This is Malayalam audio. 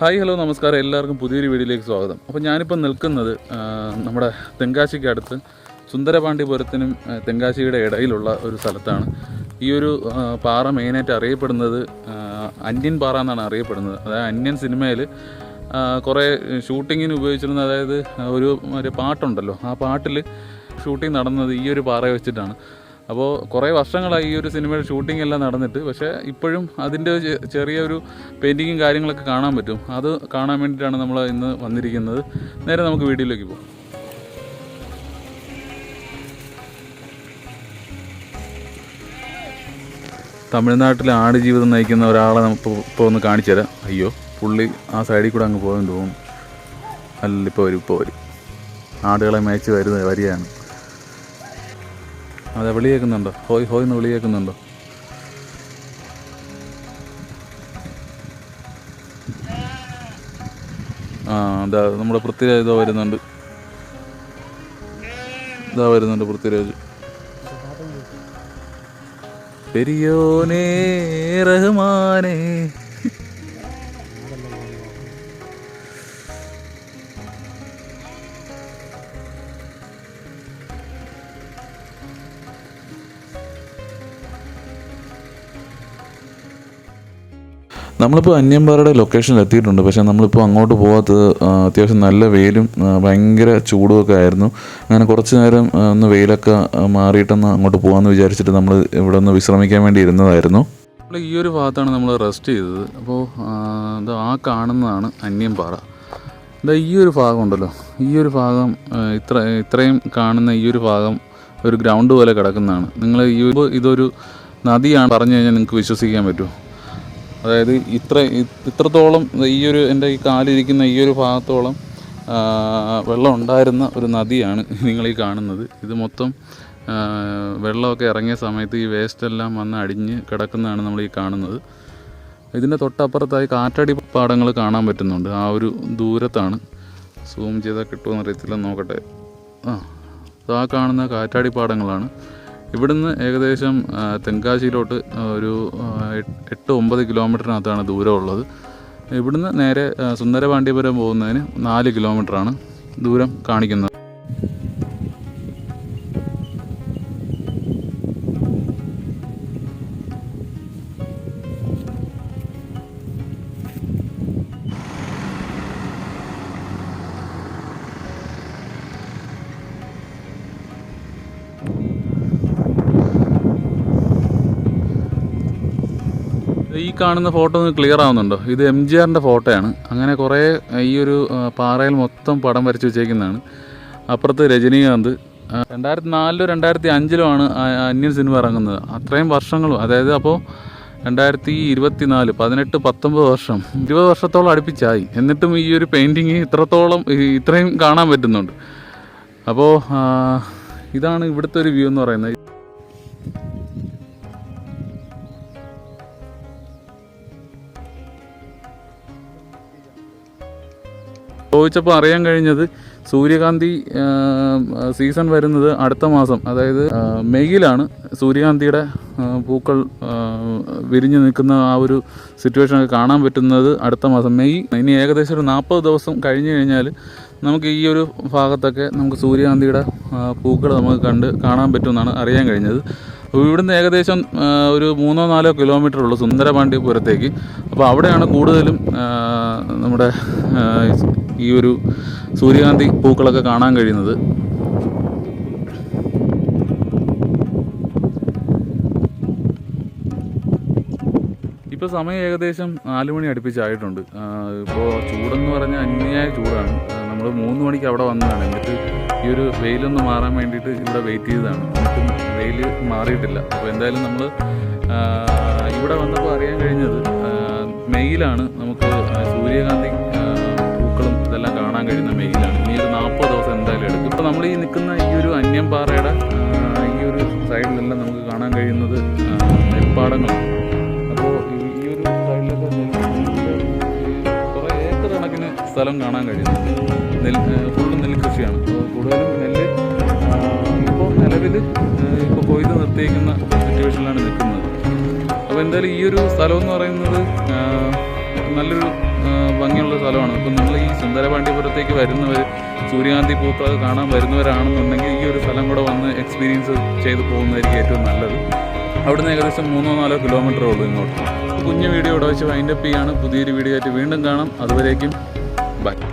ഹായ് ഹലോ നമസ്കാരം. എല്ലാവർക്കും പുതിയൊരു വീഡിയോയിലേക്ക് സ്വാഗതം. അപ്പോൾ ഞാനിപ്പോൾ നിൽക്കുന്നത് നമ്മുടെ തെങ്കാശിക്ക് അടുത്ത് സുന്ദരപാണ്ഡിപുരത്തിനും തെങ്കാശിയുടെ ഇടയിലുള്ള ഒരു സ്ഥലത്താണ്. ഈ ഒരു പാറ മെയിനായിട്ട് അറിയപ്പെടുന്നത് അന്യൻ പാറ എന്നാണ് അറിയപ്പെടുന്നത്. അതായത് അന്യൻ സിനിമയിൽ കുറേ ഷൂട്ടിങ്ങിന് ഉപയോഗിച്ചിരുന്ന അതായത് ഒരു ഒരു പാട്ടുണ്ടല്ലോ ആ പാട്ടിൽ ഷൂട്ടിംഗ് നടന്നത് ഈ ഒരു പാറ വെച്ചിട്ടാണ്. അപ്പോൾ കുറേ വർഷങ്ങളായി ഈ ഒരു സിനിമയുടെ ഷൂട്ടിംഗ് എല്ലാം നടന്നിട്ട് പക്ഷേ ഇപ്പോഴും അതിന്റെ ചെറിയ ചെറിയൊരു പെയിന്റിങ്ങും കാര്യങ്ങളൊക്കെ കാണാൻ പറ്റും. അത് കാണാൻ വേണ്ടിയിട്ടാണ് നമ്മൾ ഇന്ന് വന്നിരിക്കുന്നത്. നേരെ നമുക്ക് വീഡിയോയിലേക്ക് പോകാം. ആട് ജീവിതം നയിക്കുന്ന ഒരാളെ നമുക്ക് ഇപ്പോൾ ഒന്ന് കാണിച്ചു തരാം. അയ്യോ പുള്ളി ആ സൈഡിൽ കൂടെ അങ്ങ് പോകാൻ തോന്നുന്നു. അല്ല ഇപ്പോൾ വരും ഇപ്പോൾ വരും. ആടുകളെ മേച്ച് വരുന്ന വരികയാണ്. അതെ വിളി കേൾക്കുന്നുണ്ടോ ഹോയ് ഹോയ് എന്ന് വിളി കേൾക്കുന്നുണ്ടോ ആ അതാ നമ്മുടെ പൃഥ്വിരാജ് ഇതോ വരുന്നുണ്ട്. ഇതാ വരുന്നുണ്ട് പൃഥ്വിരാജ്. പെരിയോനേ റഹ്മാനേ നമ്മളിപ്പോൾ അന്യമ്പാറയുടെ ലൊക്കേഷനിൽ എത്തിയിട്ടുണ്ട്. പക്ഷേ നമ്മളിപ്പോൾ അങ്ങോട്ട് പോകാത്തത് അത്യാവശ്യം നല്ല വെയിലും ഭയങ്കര ചൂടുമൊക്കെ ആയിരുന്നു. അങ്ങനെ കുറച്ച് നേരം ഒന്ന് വെയിലൊക്കെ മാറിയിട്ടൊന്ന് അങ്ങോട്ട് പോകാമെന്ന് വിചാരിച്ചിട്ട് നമ്മൾ ഇവിടെ ഒന്ന് വിശ്രമിക്കാൻ വേണ്ടി ഇരുന്നതായിരുന്നു. നമ്മൾ ഈ ഒരു ഭാഗത്താണ് നമ്മൾ റെസ്റ്റ് ചെയ്തത്. അപ്പോൾ ഇത് ആ കാണുന്നതാണ് അന്യംപാറ ഇതാ ഈ ഒരു ഭാഗം ഉണ്ടല്ലോ. ഈ ഒരു ഭാഗം ഇത്ര ഇത്രയും കാണുന്ന ഈ ഒരു ഭാഗം ഒരു ഗ്രൗണ്ട് പോലെ കിടക്കുന്നതാണ്. നിങ്ങൾ ഈ ഇതൊരു നദിയാണ്. പറഞ്ഞു കഴിഞ്ഞാൽ നിങ്ങൾക്ക് വിശ്വസിക്കാൻ പറ്റുമോ? അതായത് ഇത്ര ഇത്രത്തോളം ഈ ഒരു എന്റെ ഈ കാലിരിക്കുന്ന ഈ ഒരു ഭാഗത്തോളം വെള്ളം ഉണ്ടായിരുന്ന ഒരു നദിയാണ് നിങ്ങൾ ഈ കാണുന്നത്. ഇത് മൊത്തം വെള്ളമൊക്കെ ഇറങ്ങിയ സമയത്ത് ഈ വേസ്റ്റ് എല്ലാം വന്ന് അടിഞ്ഞ് കിടക്കുന്നതാണ് നമ്മൾ ഈ കാണുന്നത്. ഇതിന്റെ തൊട്ടപ്പുറത്തായി കാറ്റടി പാടങ്ങൾ കാണാൻ പറ്റുന്നുണ്ട്. ആ ഒരു ദൂരത്താണ്. സൂം ചെയ്താൽ കിട്ടുമെന്ന് അറിയത്തില്ല നോക്കട്ടെ. ആ ആ കാണുന്ന കാറ്റാടി പാടങ്ങളാണ്. ഇവിടുന്ന് ഏകദേശം തെങ്കാശിയിലോട്ട് ഒരു എട്ട് ഒമ്പത് കിലോമീറ്ററിനകത്താണ് ദൂരമുള്ളത്. ഇവിടുന്ന് നേരെ സുന്ദരപാണ്ഡ്യപുരം പോകുന്നതിന് നാല് കിലോമീറ്ററാണ് ദൂരം കാണിക്കുന്നത്. ഈ കാണുന്ന ഫോട്ടോ ഒന്ന് ക്ലിയർ ആവുന്നുണ്ടോ? ഇത് എം ജി ആറിന്റെ ഫോട്ടോയാണ്. അങ്ങനെ കുറേ ഈ ഒരു പാറയിൽ മൊത്തം പടം വരച്ച് വെച്ചേക്കുന്നതാണ്. അപ്പുറത്ത് രജനീകാന്ത്. രണ്ടായിരത്തി നാലിലോ രണ്ടായിരത്തി അഞ്ചിലോ ആണ് അന്യൻ സിനിമ ഇറങ്ങുന്നത്. അത്രയും വർഷങ്ങളും അതായത് അപ്പോൾ രണ്ടായിരത്തി ഇരുപത്തി നാല് പതിനെട്ട് പത്തൊമ്പത് വർഷം ഇരുപത് വർഷത്തോളം അടുപ്പിച്ചായി. എന്നിട്ടും ഈ ഒരു പെയിന്റിങ് ഇത്രത്തോളം ഇത്രയും കാണാൻ പറ്റുന്നുണ്ട്. അപ്പോൾ ഇതാണ് ഇവിടുത്തെ ഒരു വ്യൂ എന്ന് പറയുന്നത്. ചോദിച്ചപ്പോൾ അറിയാൻ കഴിഞ്ഞത് സൂര്യകാന്തി സീസൺ വരുന്നത് അടുത്ത മാസം. അതായത് മെയ്യിലാണ് സൂര്യകാന്തിയുടെ പൂക്കൾ വിരിഞ്ഞു നിൽക്കുന്ന ആ ഒരു സിറ്റുവേഷൻ ഒക്കെ കാണാൻ പറ്റുന്നത് അടുത്ത മാസം. മെയ് ഇനി ഏകദേശം ഒരു നാൽപ്പത് ദിവസം കഴിഞ്ഞു കഴിഞ്ഞാൽ നമുക്ക് ഈ ഒരു ഭാഗത്തൊക്കെ നമുക്ക് സൂര്യകാന്തിയുടെ പൂക്കൾ നമുക്ക് കണ്ട് കാണാൻ പറ്റുമെന്നാണ് അറിയാൻ കഴിഞ്ഞത്. ഇവിടുന്ന് ഏകദേശം ഒരു മൂന്നോ നാലോ കിലോമീറ്റർ ഉള്ളൂ സുന്ദരപാണ്ഡിപുരത്തേക്ക് അപ്പോൾ അവിടെയാണ് കൂടുതലും നമ്മുടെ ഈ ഒരു സൂര്യകാന്തി പൂക്കളൊക്കെ കാണാൻ കഴിയുന്നത്. ഇപ്പോൾ സമയം ഏകദേശം നാല് മണി അടുപ്പിച്ചായിട്ടുണ്ട്. ഇപ്പോൾ ചൂടെന്ന് പറഞ്ഞാൽ അന്യായ ചൂടാണ്. നമ്മൾ മൂന്ന് മണിക്ക് അവിടെ വന്നതാണ്. എന്നിട്ട് ഈ ഒരു വെയിലൊന്ന് മാറാൻ വേണ്ടിയിട്ട് ഇവിടെ വെയിറ്റ് ചെയ്തതാണ്. എന്നിട്ടും വെയിൽ മാറിയിട്ടില്ല. അപ്പോൾ എന്തായാലും നമ്മൾ ഇവിടെ വന്നപ്പോൾ അറിയാൻ കഴിഞ്ഞത് മെയ്യിലാണ് നമുക്ക് സൂര്യകാന്തി സ്ഥലം കാണാൻ കഴിയുന്നത്. നെൽ ഫുള്ള് നെൽകൃഷിയാണ് അപ്പോൾ കൂടുതലും നെല്ല് ഇപ്പോൾ നിലവിൽ ഇപ്പോൾ കൊയ്ത് നിർത്തിയിരിക്കുന്ന സിറ്റുവേഷനിലാണ് നിൽക്കുന്നത്. അപ്പോൾ എന്തായാലും ഈ ഒരു സ്ഥലം എന്ന് പറയുന്നത് നല്ലൊരു ഭംഗിയുള്ള സ്ഥലമാണ്. അപ്പം നിങ്ങൾ ഈ സുന്ദരപാണ്ഡ്യപുരത്തേക്ക് വരുന്നവർ സൂര്യകാന്തി പൂക്കൾ കാണാൻ വരുന്നവരാണെന്നുണ്ടെങ്കിൽ ഈ ഒരു സ്ഥലം കൂടെ വന്ന് എക്സ്പീരിയൻസ് ചെയ്ത് പോകുന്നതായിരിക്കും ഏറ്റവും നല്ലത്. അവിടുന്ന് ഏകദേശം മൂന്നോ നാലോ കിലോമീറ്ററേ ഉള്ളൂ ഇങ്ങോട്ട്. കുഞ്ഞു വീഡിയോ ഇവിടെ വെച്ച് വൈൻഡപ്പ് ചെയ്യാണ്. പുതിയൊരു വീഡിയോ ആയിട്ട് വീണ്ടും കാണാം. അതുവരേക്കും Bye.